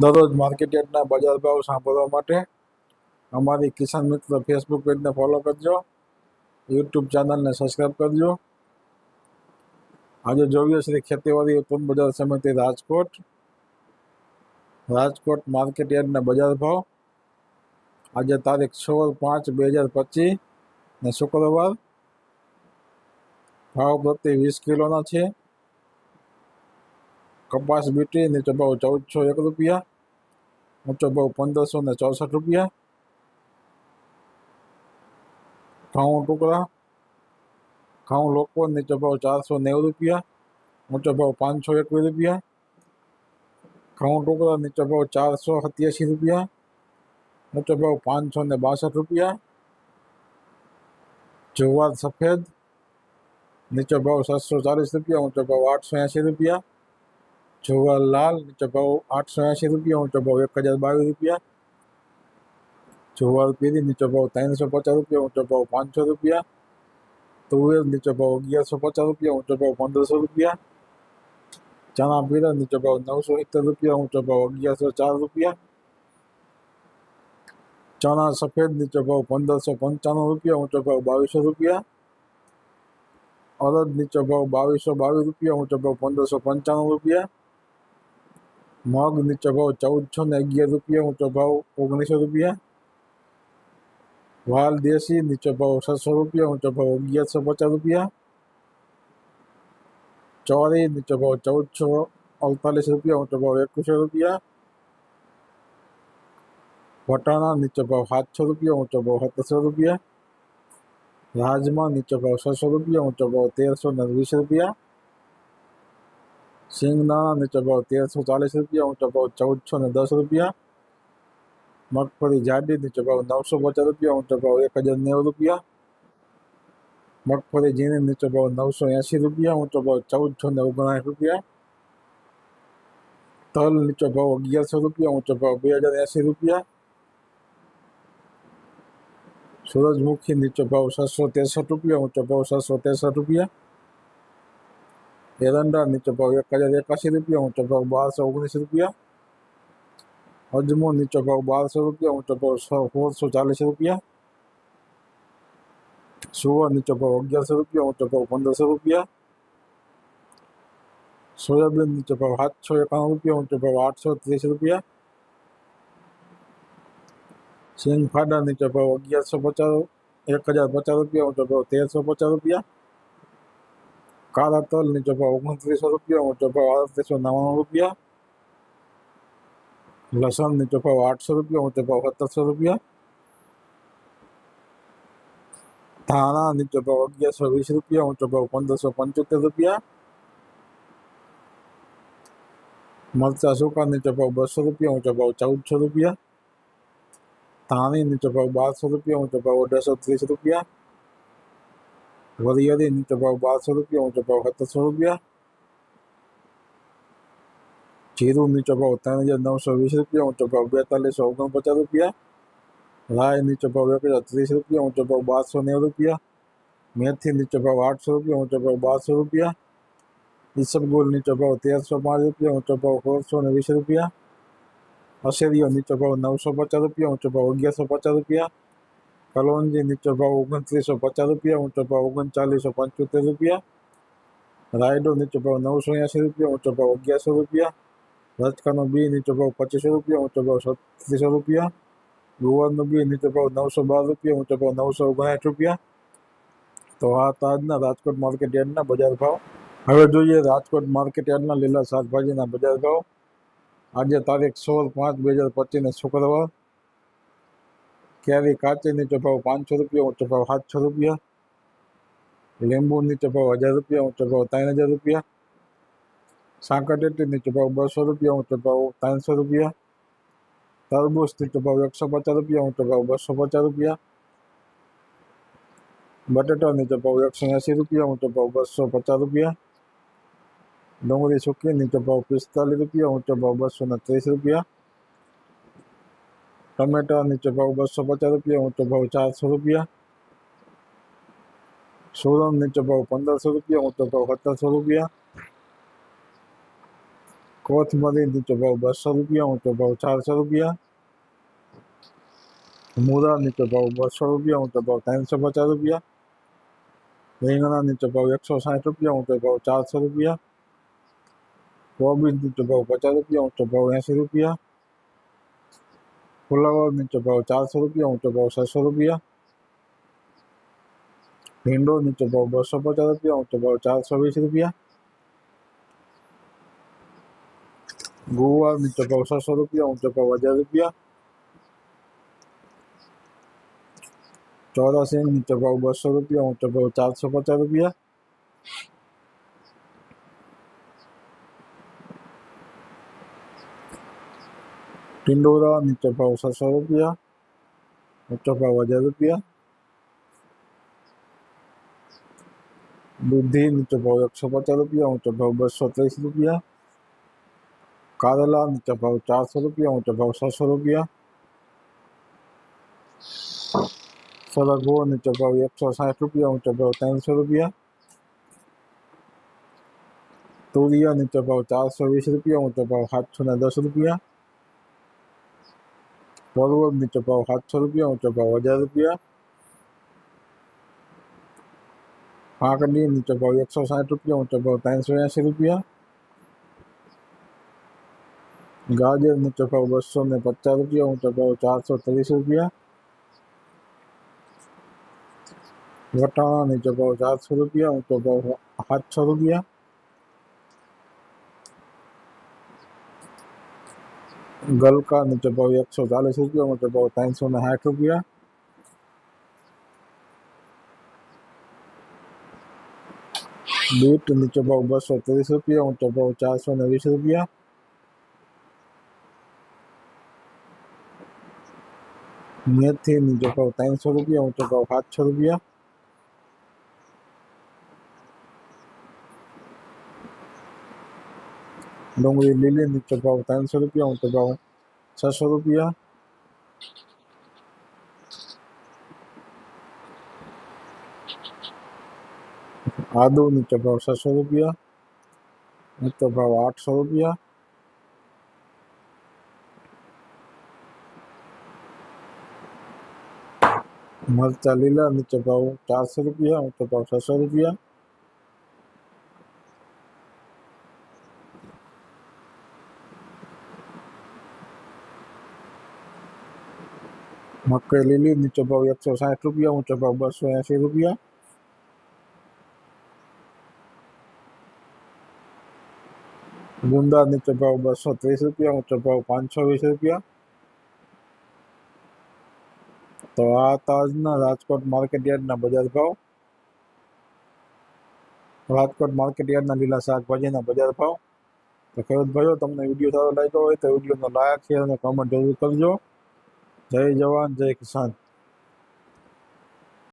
દરરોજ માર્કેટ યાર્ડના બજાર ભાવ સાંભળવા માટે અમારી કિસાન મિત્ર ફેસબુક પેજને ફોલો કરજો. યુટ્યુબ ચેનલને સબસ્ક્રાઈબ કરજો. આજે જોઈએ શ્રી ખેતીવાડી ઉત્પન્ન બજાર સમિતિ રાજકોટ. રાજકોટ માર્કેટ યાર્ડના બજાર ભાવ. આજે તારીખ સોળ પાંચ બે હજાર પચીસ ને શુક્રવાર. ભાવ પ્રતિ વીસ કિલોના છે. કપાસ બીટી નીચો ભાવ ચૌદસો એક રૂપિયા ઊંચો ભાવ પંદરસો ને ચોસઠ રૂપિયા ઘઉં ટુકડા ઘઉં લોકો નીચો ભાવ ચારસો નેવું રૂપિયા ઊંચો ભાવ પાંચસો એકવીસ રૂપિયા ઘઉં ટુકડા નીચો ભાવ ચારસો સત્યાસી રૂપિયા ઊંચો ભાવ પાંચસો ને બાસઠ રૂપિયા જુવાર સફેદ નીચો ભાવ સાતસો ચાલીસ રૂપિયા ઊંચો ભાવ આઠસો એંશી રૂપિયા જુવાર લાલ નીચો ભાવ આઠસો એંશી રૂપિયા ઊંચો ભાવ એક હજાર બાવીસ રૂપિયા જુવાર પીરી નીચો ભાવ ત્રણસો પચાસ રૂપિયા ઊંચો ભાવ પાંચસો રૂપિયા તુવેર નીચો ભાવ અગિયારસો પચાસ રૂપિયા ઊંચો ભાવ પંદરસો રૂપિયા ચણા પીરા નીચો ભાવ નવસો સિત્તેર રૂપિયા ઊંચો ભાવ અગિયારસો ચાર રૂપિયા ચણા સફેદ નીચો ભાવ પંદરસો પંચાણું રૂપિયા ઊંચો ભાવ બાવીસો રૂપિયા અડદ નીચો ભાવ બાવીસો બાવીસ રૂપિયા ઊંચો ભાવ પંદરસો પંચાણું રૂપિયા મગ નીચો ભાવ ચૌદસો ને અગિયાર રૂપિયા ઊંચો ભાવ ઓગણીસો રૂપિયા વાલ દેશી નીચો ભાવ છસો રૂપિયા ઊંચો ભાવ અગિયારસો પચાસ રૂપિયા ચોરી નીચો ભાવ ચૌદસો અડતાલીસ રૂપિયા ઊંચો ભાવ એકવીસો રૂપિયા વટાણા નીચો ભાવ સાતસો રૂપિયા ઊંચો ભાવ સત્તરસો રૂપિયા રાજમા નીચો ભાવ છસો રૂપિયા ઊંચો ભાવ તેરસો ને વીસ રૂપિયા સિંગદાણા નીચો ભાવ તેરસો ચાલીસ રૂપિયા ઊંચો ભાવ ચૌદસો ને દસ રૂપિયા મગફળી જાડી નીચો ભાવ નવસો પચાસ રૂપિયા ઊંચો ભાવ એક હજાર નેવું રૂપિયા મગફળી ઝીણી નીચો ભાવ નવસો એંશી રૂપિયા ઊંચો ભાવ ચૌદસો ને ઓગણસાઠ રૂપિયા તલ નીચો ભાવ અગિયારસો રૂપિયા ઊંચો ભાવ બે હજાર એંશી રૂપિયા સૂરજમુખી નીચો ભાવ છસો ત્રેસઠ રૂપિયા ઊંચો ભાવ છસો ત્રેસઠ રૂપિયા એરંડા નીચો ભાવ એક હજાર એકાસી રૂપિયા ઊંચો ભાવ બારસો ઓગણીસ રૂપિયા અજમો નીચો ભાવ બારસો રૂપિયા ઊંચો ભાવ સોળસો ચાલીસ રૂપિયા સુવર નીચો ભાવ અગિયારસો રૂપિયા ઊંચો ભાવ પંદરસો રૂપિયા સોયાબીન નીચો ભાવ સાતસો એકાણું રૂપિયા ઊંચો ભાવ આઠસો ત્રીસ રૂપિયા સિંગ ફાડા નીચો ભાવ અગિયારસો પચાસ એક હજાર પચાસ રૂપિયા ઊંચો ભાવ તેરસો પચાસ રૂપિયા કાળા તલ નીચો ભાવ ઓગણત્રીસો રૂપિયા ઊંચો ભાવ આડત્રીસો નવ્વાણું રૂપિયા લસણ નીચો ભાવ આઠસો રૂપિયા ઊંચો ભાવ સત્તરસો રૂપિયા ધાણા નીચો ભાવ અગિયારસો વીસ રૂપિયા ઊંચો ભાવ પંદરસો પંચોતેર રૂપિયા મરચા સૂકા નીચો ભાવ બસો રૂપિયા ઊંચો ભાવ ચૌદસો રૂપિયા ધાણી નીચો ભાવ બારસો રૂપિયા ઊંચો ભાવ અઢારસો ત્રીસ રૂપિયા વરિયાળી નીચો ભાવ બારસો રૂપિયા ઊંચો ભાવ સત્તરસો રૂપિયા જીરું નીચો ભાવ ત્રણ હજાર નવસો વીસ રૂપિયા ઊંચો ભાવ બેતાલીસો ઓગણપચાસ રૂપિયા રાય નીચો ભાવ એક હજાર ત્રીસ રૂપિયા ઊંચો ભાવ બારસો નેવું રૂપિયા મેથી નીચો ભાવ આઠસો રૂપિયા ઊંચો ભાવ બારસો રૂપિયા ઈસબગુલ નીચો ભાવ તેરસો પાંચ રૂપિયા ઊંચો ભાવ સોળસો ને વીસ રૂપિયા અશેરીઓ નીચો ભાવ નવસો પચાસ રૂપિયા ઊંચો ભાવ અગિયારસો પચાસ રૂપિયા કલોંજી નીચો ભાવ ઓગણત્રીસો પચાસ રૂપિયા ઊંચો ભાવ ઓગણચાલીસો પંચોતેર રૂપિયા રાયડો નીચો ભાવ નવસો એંશી રૂપિયા ઊંચો ભાવ અગિયારસો રૂપિયા રજકાનો બી નીચો ભાવ પચીસો રૂપિયા ઊંચો ભાવ છત્રીસો રૂપિયા ગુવારનો બી નીચો ભાવ નવસો બાર રૂપિયા ઊંચો ભાવ નવસો ઓગણસાઠ રૂપિયા તો આ તાજના રાજકોટ માર્કેટ યાર્ડના બજાર ભાવ હવે જોઈએ રાજકોટ માર્કેટ યાર્ડના લીલા શાકભાજીના બજાર ભાવ આજે તારીખ સોળ પાંચ બે હજાર પચીસને શુક્રવાર કેરી કાચી નીચો ભાવ પાંચસો રૂપિયા ઊંચો ભાવ સાતસો રૂપિયા લીંબુ નીચો ભાવ હજાર રૂપિયા ઊંચો ભાવ ત્રણ હજાર રૂપિયા સાંકટેટી નીચો ભાવ બસો રૂપિયા ઊંચો ભાવ ત્રણસો રૂપિયા તરબૂચ નીચો ભાવ એકસો પચાસ રૂપિયા ઊંચો ભાવ બસો પચાસ રૂપિયા બટેટા નીચો ભાવ એકસો એંસી રૂપિયા ઊંચો ભાવ બસો પચાસ રૂપિયા ડુંગળી સૂકી નીચો ભાવ પિસ્તાલીસ રૂપિયા ઊંચો ભાવ બસો ને ત્રીસ રૂપિયા ટમેટા નીચો ભાવ બસો પચાસ રૂપિયા ઊંચો ભાવ ચારસો રૂપિયા સોરમ નીચો ભાવ પંદરસો રૂપિયા ઊંચો ભાવ સત્તરસો રૂપિયા કોથમરી નીચો ભાવ બસો રૂપિયા ઊંચો ભાવ ચારસો રૂપિયા મૂળા નીચો ભાવ બસો રૂપિયા ઊંચો ભાવ ત્રણસો પચાસ રૂપિયા રીંગણા નીચો ભાવ એકસો સાઠ રૂપિયા ઊંચો ભાવ ચારસો રૂપિયા કોબીજ નીચો ભાવ પચાસ રૂપિયા ઊંચો ભાવ એંસી રૂપિયા ફુલાવર નીચો ભાવ ચારસો રૂપિયા ઊંચો ભાવ છસો રૂપિયા ભીંડો નીચો ભાવ બસો પચાસ રૂપિયા ઊંચો ભાવ ચારસો વીસ રૂપિયા ગુવાર નીચો ભાવ છસો રૂપિયા ઊંચો ભાવ હજાર રૂપિયા ચોરાસી નીચો ભાવ બસો રૂપિયા ઊંચો ભાવ ચારસો પચાસ રૂપિયા ટિંડોરા નીચો ભાવ છસો રૂપિયા ઊંચો ભાવ હજાર રૂપિયા દૂધી નીચો ભાવ એકસો પચાસ રૂપિયા ઊંચો ભાવ બસો ત્રીસ રૂપિયા કારેલા નીચો ભાવ ચારસો રૂપિયા ઊંચો ભાવ છસો રૂપિયા સરગવો નીચો ભાવ એકસો સાઠ રૂપિયા ઊંચો ભાવ ત્રણસો રૂપિયા તુરિયા નીચો ભાવ ચારસો વીસ રૂપિયા ઊંચો ભાવ સાતસો ને દસ રૂપિયા પરવળ નીચો ભાવ સાતસો રૂપિયા ઊંચો ભાવ હજાર રૂપિયા કાકડી નીચો ભાવ એકસો સાઠ રૂપિયા ઊંચો ભાવ ત્રણસો એંસી રૂપિયા ગાજર નીચો ભાવ બસો ને પચાસ રૂપિયા ઊંચો ભાવ ચારસો ત્રીસ રૂપિયા વટાણા નીચો ભાવ ચારસો રૂપિયા ઊંચો ભાવ સાતસો રૂપિયા ગલકા નીચો ભાવ એકસો ચાલીસ રૂપિયા ઊંચો ભાવ ત્રણસો ને સાઠ રૂપિયા બીટ નીચો ભાવ બસો ત્રીસ રૂપિયા ઊંચો ભાવ ચારસો ને વીસ રૂપિયા મેથી નીચો ભાવ ત્રણસો રૂપિયા ઊંચો ભાવ સાતસો રૂપિયા डोंगरी लीले निकल पाओ तीन सौ रुपया उतर पाओ छ सौ रुपया आदो नीचे भाव छः सौ रुपया नीचे भाव आठ सौ रुपया मरचा लीला नीचे भाव चार सौ रुपया ऊँचा भाव छः सौ रुपया મકાઈ લીલી નીચો ભાવ એકસો સાઠ રૂપિયા ઊંચો ભાવ બસો એંસી રૂપિયા ગુંદા નીચો ભાવ બસો ત્રીસ રૂપિયા ઊંચો ભાવ પાંચસો વીસ રૂપિયા તો આ હતા આજના રાજકોટ માર્કેટ યાર્ડના બજાર ભાવ રાજકોટ માર્કેટ યાર્ડના લીલા શાકભાજીના બજાર ભાવ તો ખેડૂત ભાઈઓ તમને વિડીયો સારો લાગ્યો હોય તો વિડીયોનો લાયક શેર અને કમેન્ટ જરૂર કરજો જય જવાન જય કિસાન.